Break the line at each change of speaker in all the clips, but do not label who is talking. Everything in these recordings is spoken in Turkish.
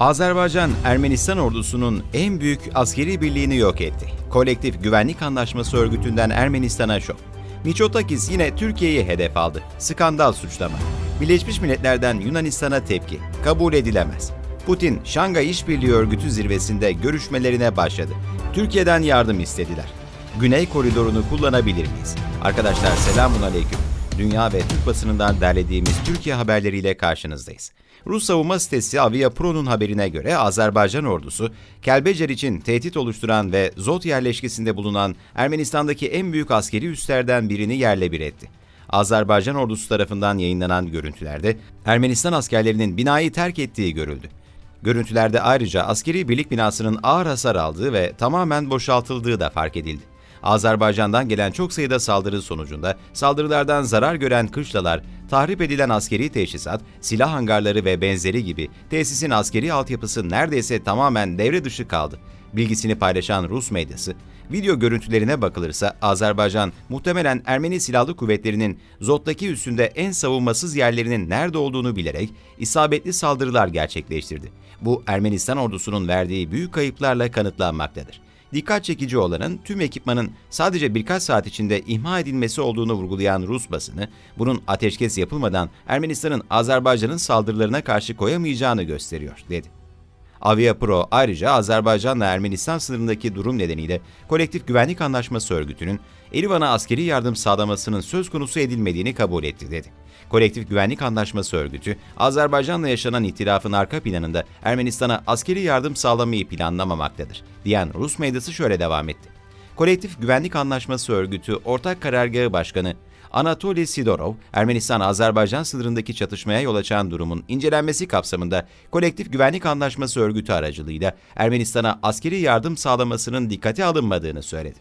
Azerbaycan, Ermenistan ordusunun en büyük askeri birliğini yok etti. Kolektif Güvenlik Anlaşması örgütünden Ermenistan'a şok. Miçotakis yine Türkiye'yi hedef aldı. Skandal suçlama. Birleşmiş Milletler'den Yunanistan'a tepki. Kabul edilemez. Putin, Şangay İşbirliği Örgütü zirvesinde görüşmelerine başladı. Türkiye'den yardım istediler. Güney koridorunu kullanabilir miyiz? Arkadaşlar selamun aleyküm. Dünya ve Türk basınından derlediğimiz Türkiye haberleriyle karşınızdayız. Rus savunma sitesi Avia Pro'nun haberine göre Azerbaycan ordusu, Kelbecer için tehdit oluşturan ve Zot yerleşkesinde bulunan Ermenistan'daki en büyük askeri üslerden birini yerle bir etti. Azerbaycan ordusu tarafından yayınlanan görüntülerde Ermenistan askerlerinin binayı terk ettiği görüldü. Görüntülerde ayrıca askeri birlik binasının ağır hasar aldığı ve tamamen boşaltıldığı da fark edildi. Azerbaycan'dan gelen çok sayıda saldırı sonucunda saldırılardan zarar gören kışlalar, tahrip edilen askeri teşhisat, silah hangarları ve benzeri gibi tesisin askeri altyapısı neredeyse tamamen devre dışı kaldı. Bilgisini paylaşan Rus medyası, video görüntülerine bakılırsa Azerbaycan muhtemelen Ermeni Silahlı Kuvvetleri'nin Zot'taki üssünde en savunmasız yerlerinin nerede olduğunu bilerek isabetli saldırılar gerçekleştirdi. Bu Ermenistan ordusunun verdiği büyük kayıplarla kanıtlanmaktadır. Dikkat çekici olanın tüm ekipmanın sadece birkaç saat içinde imha edilmesi olduğunu vurgulayan Rus basını, bunun ateşkes yapılmadan Ermenistan'ın Azerbaycan'ın saldırılarına karşı koyamayacağını gösteriyor, dedi. Avia Pro ayrıca Azerbaycan'la Ermenistan sınırındaki durum nedeniyle Kolektif Güvenlik Anlaşması örgütünün Erivan'a askeri yardım sağlamasının söz konusu edilmediğini kabul etti dedi. Kolektif Güvenlik Anlaşması örgütü, Azerbaycan'la yaşanan ihtilafın arka planında Ermenistan'a askeri yardım sağlamayı planlamamaktadır, diyen Rus medyası şöyle devam etti. Kolektif Güvenlik Anlaşması örgütü Ortak Karargahı Başkanı Anatoly Sidorov, Ermenistan-Azerbaycan sınırındaki çatışmaya yol açan durumun incelenmesi kapsamında Kolektif Güvenlik Anlaşması örgütü aracılığıyla Ermenistan'a askeri yardım sağlamasının dikkate alınmadığını söyledi.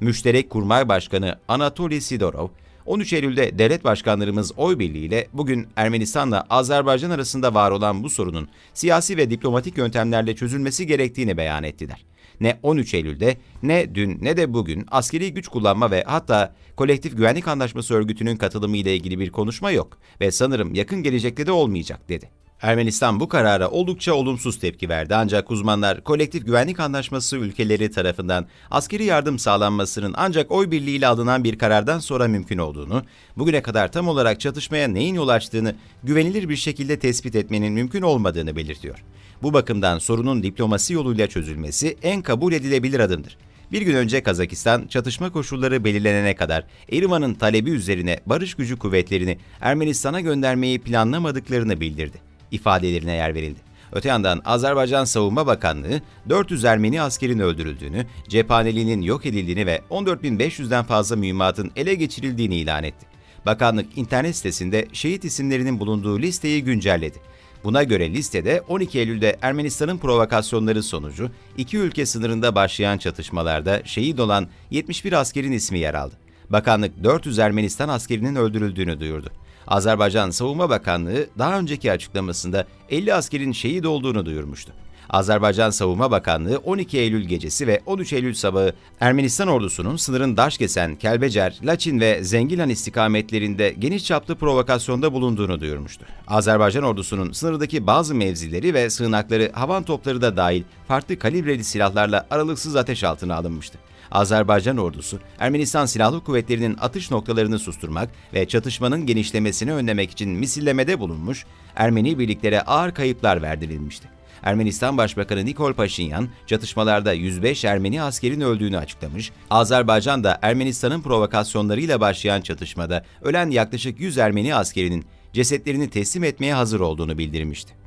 Müşterek Kurmay Başkanı Anatoly Sidorov, 13 Eylül'de devlet başkanlarımız oy birliğiyle bugün Ermenistan'la Azerbaycan arasında var olan bu sorunun siyasi ve diplomatik yöntemlerle çözülmesi gerektiğini beyan ettiler. Ne 13 Eylül'de ne dün ne de bugün askeri güç kullanma ve hatta Kolektif Güvenlik Anlaşması örgütünün katılımı ile ilgili bir konuşma yok ve sanırım yakın gelecekte de olmayacak dedi. Ermenistan bu karara oldukça olumsuz tepki verdi ancak uzmanlar Kolektif Güvenlik Anlaşması ülkeleri tarafından askeri yardım sağlanmasının ancak oy birliğiyle alınan bir karardan sonra mümkün olduğunu, bugüne kadar tam olarak çatışmaya neyin yol açtığını güvenilir bir şekilde tespit etmenin mümkün olmadığını belirtiyor. Bu bakımdan sorunun diplomasi yoluyla çözülmesi en kabul edilebilir adımdır. Bir gün önce Kazakistan çatışma koşulları belirlenene kadar Erivan'ın talebi üzerine barış gücü kuvvetlerini Ermenistan'a göndermeyi planlamadıklarını bildirdi ifadelerine yer verildi. Öte yandan Azerbaycan Savunma Bakanlığı 400 Ermeni askerin öldürüldüğünü, cephaneliğinin yok edildiğini ve 14.500'den fazla mühimmatın ele geçirildiğini ilan etti. Bakanlık internet sitesinde şehit isimlerinin bulunduğu listeyi güncelledi. Buna göre listede 12 Eylül'de Ermenistan'ın provokasyonları sonucu iki ülke sınırında başlayan çatışmalarda şehit olan 71 askerin ismi yer aldı. Bakanlık 400 Ermenistan askerinin öldürüldüğünü duyurdu. Azerbaycan Savunma Bakanlığı daha önceki açıklamasında 50 askerin şehit olduğunu duyurmuştu. Azerbaycan Savunma Bakanlığı 12 Eylül gecesi ve 13 Eylül sabahı Ermenistan ordusunun sınırın Daşkesen, Kelbecer, Laçin ve Zengilan istikametlerinde geniş çaplı provokasyonda bulunduğunu duyurmuştu. Azerbaycan ordusunun sınırdaki bazı mevzileri ve sığınakları havan topları da dahil farklı kalibreli silahlarla aralıksız ateş altına alınmıştı. Azerbaycan ordusu, Ermenistan Silahlı Kuvvetleri'nin atış noktalarını susturmak ve çatışmanın genişlemesini önlemek için misillemede bulunmuş, Ermeni birliklere ağır kayıplar verdirilmişti. Ermenistan Başbakanı Nikol Paşinyan, çatışmalarda 105 Ermeni askerin öldüğünü açıklamış, Azerbaycan da Ermenistan'ın provokasyonlarıyla başlayan çatışmada ölen yaklaşık 100 Ermeni askerinin cesetlerini teslim etmeye hazır olduğunu bildirmişti.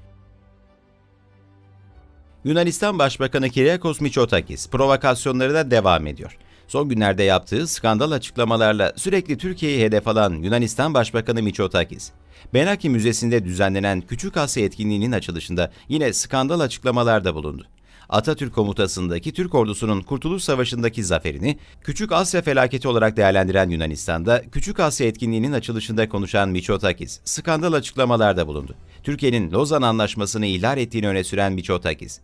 Yunanistan Başbakanı Kyriakos Mitsotakis provokasyonları da devam ediyor. Son günlerde yaptığı skandal açıklamalarla sürekli Türkiye'yi hedef alan Yunanistan Başbakanı Mitsotakis, Benaki Müzesi'nde düzenlenen Küçük Asya etkinliğinin açılışında yine skandal açıklamalarda bulundu. Atatürk komutasındaki Türk ordusunun Kurtuluş Savaşı'ndaki zaferini Küçük Asya felaketi olarak değerlendiren Yunanistan'da Küçük Asya etkinliğinin açılışında konuşan Mitsotakis, skandal açıklamalarda bulundu. Türkiye'nin Lozan Anlaşması'nı ihlal ettiğini öne süren Mitsotakis,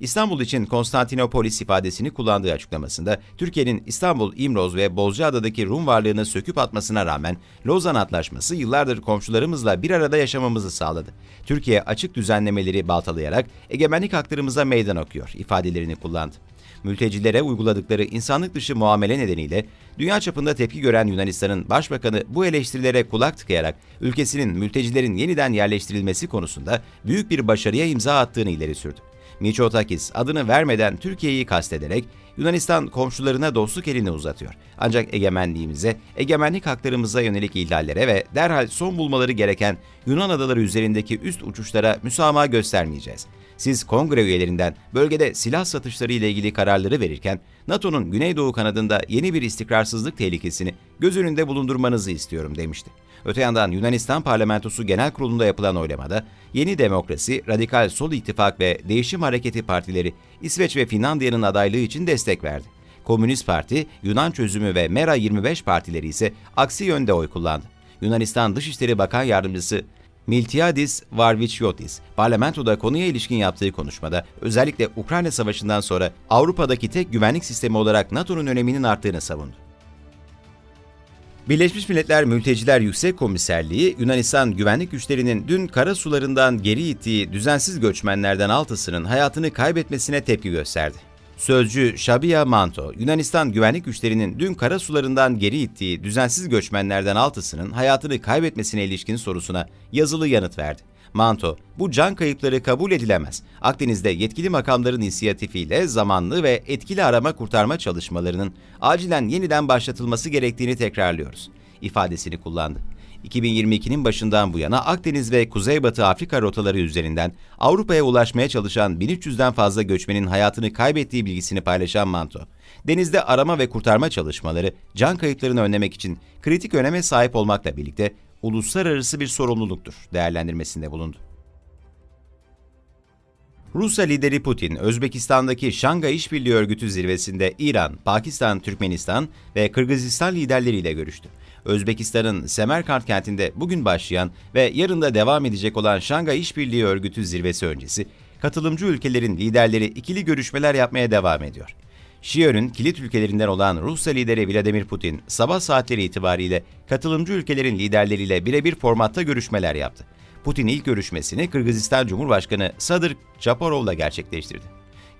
İstanbul için Konstantinopolis ifadesini kullandığı açıklamasında Türkiye'nin İstanbul, İmroz ve Bozcaada'daki Rum varlığını söküp atmasına rağmen Lozan Antlaşması yıllardır komşularımızla bir arada yaşamamızı sağladı. Türkiye açık düzenlemeleri baltalayarak egemenlik haklarımıza meydan okuyor ifadelerini kullandı mültecilere uyguladıkları insanlık dışı muamele nedeniyle dünya çapında tepki gören Yunanistan'ın başbakanı bu eleştirilere kulak tıkayarak ülkesinin mültecilerin yeniden yerleştirilmesi konusunda büyük bir başarıya imza attığını ileri sürdü. Mitsotakis adını vermeden Türkiye'yi kastederek Yunanistan komşularına dostluk elini uzatıyor. Ancak egemenliğimize, egemenlik haklarımıza yönelik ihlallere ve derhal son bulmaları gereken Yunan adaları üzerindeki üst uçuşlara müsamaha göstermeyeceğiz. Siz kongre üyelerinden bölgede silah satışları ile ilgili kararları verirken NATO'nun Güneydoğu kanadında yeni bir istikrarsızlık tehlikesini göz önünde bulundurmanızı istiyorum demişti. Öte yandan Yunanistan Parlamentosu Genel Kurulu'nda yapılan oylamada Yeni Demokrasi, Radikal Sol İttifak ve Değişim Hareketi partileri İsveç ve Finlandiya'nın adaylığı için destek verdi. Komünist Parti, Yunan Çözümü ve Mera 25 partileri ise aksi yönde oy kullandı. Yunanistan Dışişleri Bakan Yardımcısı Miltiadis Varviciotis, parlamentoda konuya ilişkin yaptığı konuşmada özellikle Ukrayna Savaşı'ndan sonra Avrupa'daki tek güvenlik sistemi olarak NATO'nun öneminin arttığını savundu. Birleşmiş Milletler Mülteciler Yüksek Komiserliği, Yunanistan güvenlik güçlerinin dün kara sularından geri ittiği düzensiz göçmenlerden altısının hayatını kaybetmesine tepki gösterdi. Sözcü Şabiya Manto, Yunanistan güvenlik güçlerinin dün kara sularından geri ittiği düzensiz göçmenlerden altısının hayatını kaybetmesine ilişkin sorusuna yazılı yanıt verdi. Manto, bu can kayıpları kabul edilemez. Akdeniz'de yetkili makamların inisiyatifiyle zamanlı ve etkili arama kurtarma çalışmalarının acilen yeniden başlatılması gerektiğini tekrarlıyoruz ifadesini kullandı. 2022'nin başından bu yana Akdeniz ve Kuzeybatı Afrika rotaları üzerinden Avrupa'ya ulaşmaya çalışan 1300'den fazla göçmenin hayatını kaybettiği bilgisini paylaşan Manto, denizde arama ve kurtarma çalışmaları can kayıplarını önlemek için kritik öneme sahip olmakla birlikte uluslararası bir sorumluluktur değerlendirmesinde bulundu. Rusya lideri Putin, Özbekistan'daki Şangay İşbirliği Örgütü zirvesinde İran, Pakistan, Türkmenistan ve Kırgızistan liderleriyle görüştü. Özbekistan'ın Semerkant kentinde bugün başlayan ve yarın da devam edecek olan Şangay İşbirliği Örgütü zirvesi öncesi, katılımcı ülkelerin liderleri ikili görüşmeler yapmaya devam ediyor. Şiör'ün kilit ülkelerinden olan Rusya lideri Vladimir Putin, sabah saatleri itibariyle katılımcı ülkelerin liderleriyle birebir formatta görüşmeler yaptı. Putin ilk görüşmesini Kırgızistan Cumhurbaşkanı Sadır Japarov'la gerçekleştirdi.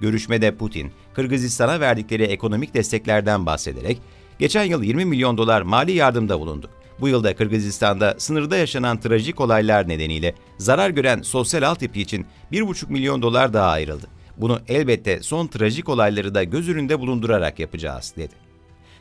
Görüşmede Putin, Kırgızistan'a verdikleri ekonomik desteklerden bahsederek, geçen yıl 20 milyon dolar mali yardımda bulundu. Bu yılda Kırgızistan'da sınırda yaşanan trajik olaylar nedeniyle zarar gören sosyal altyapı için 1,5 milyon dolar daha ayrıldı. Bunu elbette son trajik olayları da göz önünde bulundurarak yapacağız, dedi.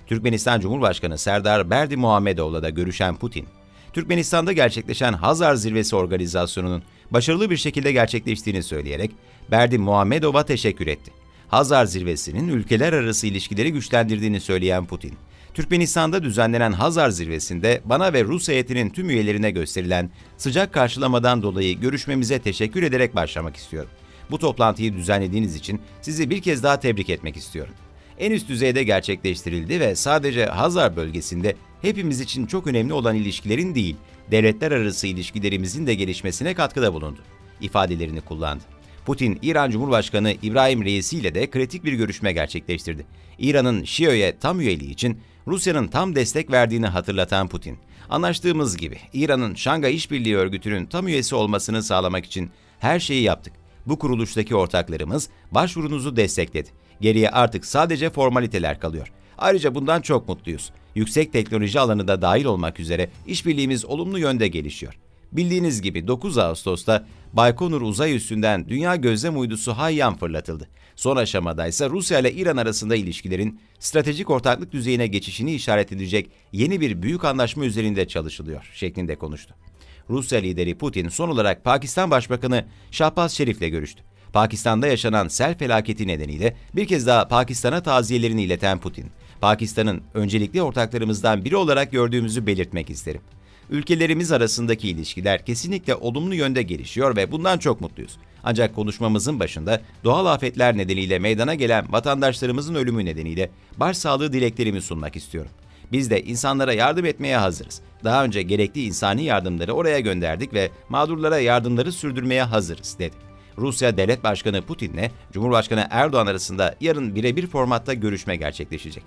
Türkmenistan Cumhurbaşkanı Serdar Berdi Muhammedov'la da görüşen Putin, Türkmenistan'da gerçekleşen Hazar Zirvesi organizasyonunun başarılı bir şekilde gerçekleştiğini söyleyerek Berdi Muhammedov'a teşekkür etti. Hazar Zirvesi'nin ülkeler arası ilişkileri güçlendirdiğini söyleyen Putin, Türkmenistan'da düzenlenen Hazar Zirvesi'nde bana ve Rus heyetinin tüm üyelerine gösterilen sıcak karşılamadan dolayı görüşmemize teşekkür ederek başlamak istiyorum. Bu toplantıyı düzenlediğiniz için sizi bir kez daha tebrik etmek istiyorum. En üst düzeyde gerçekleştirildi ve sadece Hazar bölgesinde hepimiz için çok önemli olan ilişkilerin değil, devletler arası ilişkilerimizin de gelişmesine katkıda bulundu. ifadelerini kullandı. Putin, İran Cumhurbaşkanı İbrahim Reisi ile de kritik bir görüşme gerçekleştirdi. İran'ın Şiö'ye tam üyeliği için Rusya'nın tam destek verdiğini hatırlatan Putin, anlaştığımız gibi İran'ın Şangay İşbirliği Örgütü'nün tam üyesi olmasını sağlamak için her şeyi yaptık. Bu kuruluştaki ortaklarımız başvurunuzu destekledi. Geriye artık sadece formaliteler kalıyor. Ayrıca bundan çok mutluyuz. Yüksek teknoloji alanı da dahil olmak üzere işbirliğimiz olumlu yönde gelişiyor. Bildiğiniz gibi 9 Ağustos'ta Baykonur uzay üstünden dünya gözlem uydusu Hayyan fırlatıldı. Son aşamada ise Rusya ile İran arasında ilişkilerin stratejik ortaklık düzeyine geçişini işaret edecek yeni bir büyük anlaşma üzerinde çalışılıyor şeklinde konuştu. Rusya lideri Putin son olarak Pakistan Başbakanı Şahbaz Şerif'le görüştü. Pakistan'da yaşanan sel felaketi nedeniyle bir kez daha Pakistan'a taziyelerini ileten Putin, Pakistan'ın öncelikli ortaklarımızdan biri olarak gördüğümüzü belirtmek isterim. Ülkelerimiz arasındaki ilişkiler kesinlikle olumlu yönde gelişiyor ve bundan çok mutluyuz. Ancak konuşmamızın başında doğal afetler nedeniyle meydana gelen vatandaşlarımızın ölümü nedeniyle başsağlığı dileklerimi sunmak istiyorum. Biz de insanlara yardım etmeye hazırız. Daha önce gerekli insani yardımları oraya gönderdik ve mağdurlara yardımları sürdürmeye hazırız, dedi. Rusya Devlet Başkanı Putin'le Cumhurbaşkanı Erdoğan arasında yarın birebir formatta görüşme gerçekleşecek.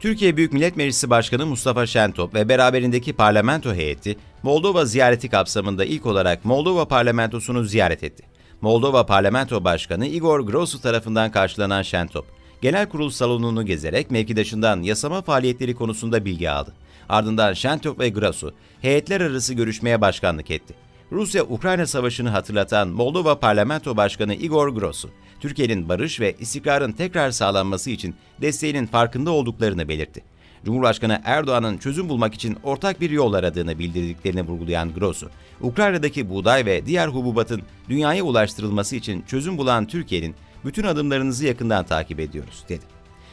Türkiye Büyük Millet Meclisi Başkanı Mustafa Şentop ve beraberindeki parlamento heyeti Moldova ziyareti kapsamında ilk olarak Moldova parlamentosunu ziyaret etti. Moldova Parlamento Başkanı Igor Grosu tarafından karşılanan Şentop, genel kurul salonunu gezerek mevkidaşından yasama faaliyetleri konusunda bilgi aldı. Ardından Şentop ve Grosu heyetler arası görüşmeye başkanlık etti. Rusya-Ukrayna savaşını hatırlatan Moldova Parlamento Başkanı Igor Grosu, Türkiye'nin barış ve istikrarın tekrar sağlanması için desteğinin farkında olduklarını belirtti. Cumhurbaşkanı Erdoğan'ın çözüm bulmak için ortak bir yol aradığını bildirdiklerini vurgulayan Grosu, Ukrayna'daki buğday ve diğer hububatın dünyaya ulaştırılması için çözüm bulan Türkiye'nin bütün adımlarınızı yakından takip ediyoruz, dedi.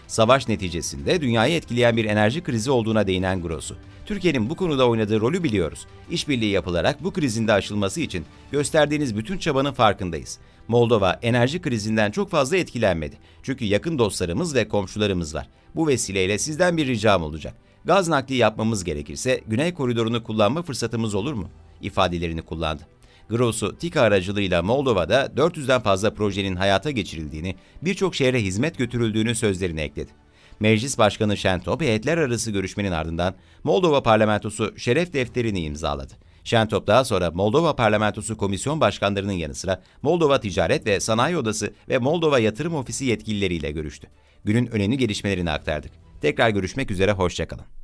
Savaş neticesinde dünyayı etkileyen bir enerji krizi olduğuna değinen Grosu, Türkiye'nin bu konuda oynadığı rolü biliyoruz. İşbirliği yapılarak bu krizin de aşılması için gösterdiğiniz bütün çabanın farkındayız. Moldova enerji krizinden çok fazla etkilenmedi. Çünkü yakın dostlarımız ve komşularımız var. Bu vesileyle sizden bir ricam olacak. Gaz nakli yapmamız gerekirse Güney Koridoru'nu kullanma fırsatımız olur mu? ifadelerini kullandı. Grosu, TİKA aracılığıyla Moldova'da 400'den fazla projenin hayata geçirildiğini, birçok şehre hizmet götürüldüğünü sözlerine ekledi. Meclis Başkanı Şentop, heyetler arası görüşmenin ardından Moldova Parlamentosu şeref defterini imzaladı. Şentop daha sonra Moldova Parlamentosu komisyon başkanlarının yanı sıra Moldova Ticaret ve Sanayi Odası ve Moldova Yatırım Ofisi yetkilileriyle görüştü. Günün önemli gelişmelerini aktardık. Tekrar görüşmek üzere, hoşçakalın.